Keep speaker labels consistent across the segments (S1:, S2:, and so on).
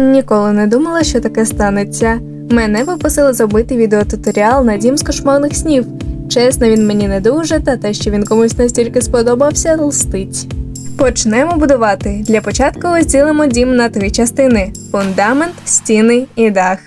S1: Ніколи не думала, що таке станеться. Мене попросили зробити відеотуторіал на дім з кошмарних снів. Чесно, він мені не дуже, та те, що він комусь настільки сподобався, лстить. Почнемо будувати. Для початку розділимо дім на три частини: фундамент, стіни і дах.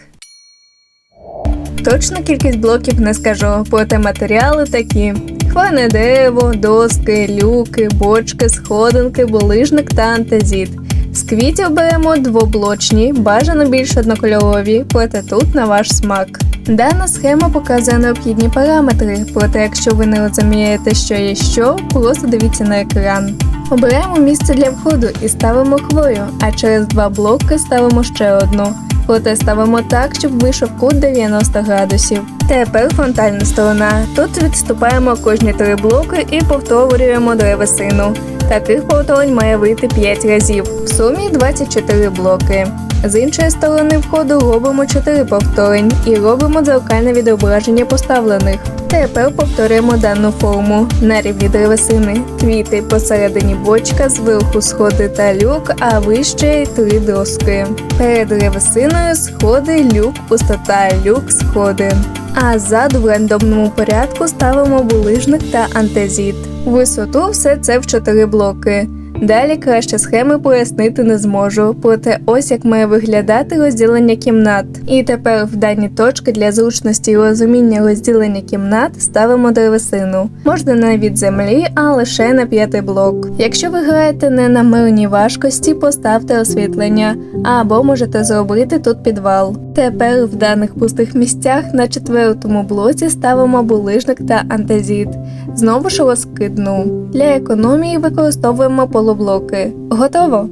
S1: Точну кількість блоків не скажу, проте матеріали такі: хвойне дерево, доски, люки, бочки, сходинки, булижник та антазіт. З квітів беремо двоблочні, бажано більш однокольорові, проте тут на ваш смак. Дана схема показує необхідні параметри, проте якщо ви не розумієте, що є що, просто дивіться на екран. Обираємо місце для входу і ставимо хвою, а через два блоки ставимо ще одну. Проте ставимо так, щоб вийшов кут 90 градусів. Тепер фронтальна сторона. Тут відступаємо кожні три блоки і повторюємо древесину. Таких повторень має вийти 5 разів. В сумі 24 блоки. З іншої сторони входу робимо 4 повторень і робимо дзеркальне відображення поставлених. Тепер повторюємо дану форму на рівні древесини. Квіти посередині бочка, зверху сходи та люк, а вище три доски. Перед древесиною сходи, люк, пустота, люк, сходи. А ззаду в рандомному порядку ставимо булижник та антезіт. Висоту все це в 4 блоки. Далі краще схеми пояснити не зможу, проте ось як має виглядати розділення кімнат. І тепер в дані точки для зручності і розуміння розділення кімнат ставимо древесину. Можна не від землі, а лише на п'ятий блок. Якщо ви граєте не на мирній важкості, поставте освітлення, або можете зробити тут підвал. Тепер в даних пустих місцях на четвертому блоці ставимо булижник та антазіт. Знову ж розкидну. Для економії використовуємо полублоки. Готово!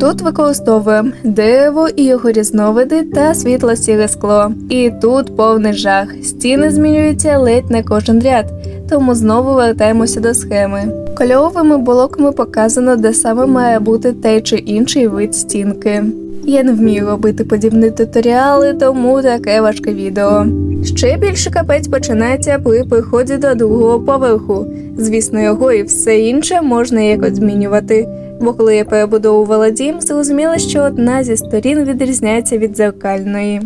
S1: Тут використовуємо дерево і його різновиди та світло-сіре скло. І тут повний жах. Стіни змінюються ледь не кожен ряд, тому знову вертаємося до схеми. Кольоровими блоками показано, де саме має бути той чи інший вид стінки. Я не вмію робити подібні туторіали, тому таке важке відео. Ще більше капець починається при приході до другого поверху. Звісно, його і все інше можна якось змінювати. Бо коли я перебудовувала дім, зрозуміла, що одна зі сторін відрізняється від дзеркальної.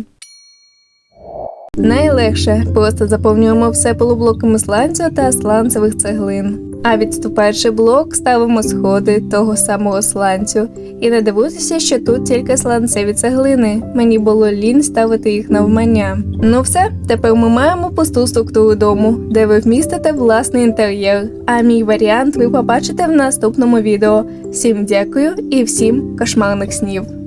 S1: Найлегше просто заповнюємо все полублоками сланцю та сланцевих цеглин. А відступаючи блок, ставимо сходи того самого сланцю. І не дивуйтеся, що тут тільки сланцеві цеглини. Мені було лінь ставити їх навмання. Ну все, тепер ми маємо пусту структуру дому, де ви вмістите власний інтер'єр. А мій варіант ви побачите в наступному відео. Всім дякую і всім кошмарних снів!